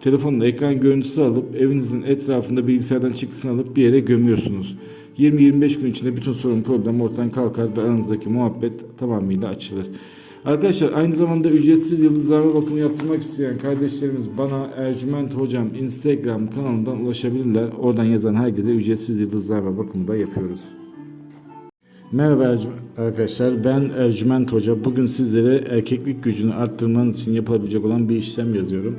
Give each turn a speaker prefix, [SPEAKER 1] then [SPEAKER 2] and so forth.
[SPEAKER 1] telefonla ekran görüntüsü alıp evinizin etrafında bilgisayardan çıktısını alıp bir yere gömüyorsunuz. 20-25 gün içinde bütün sorun problem ortadan kalkar ve aranızdaki muhabbet tamamıyla açılır. Arkadaşlar aynı zamanda ücretsiz yıldızlarma bakımı yaptırmak isteyen kardeşlerimiz bana Ercüment Hocam Instagram kanalından ulaşabilirler. Oradan yazan herkese ücretsiz yıldızlarma bakımı da yapıyoruz. Merhaba arkadaşlar ben Ercüment Hoca. Bugün sizlere erkeklik gücünü arttırmanız için yapılabilecek olan bir işlem yazıyorum.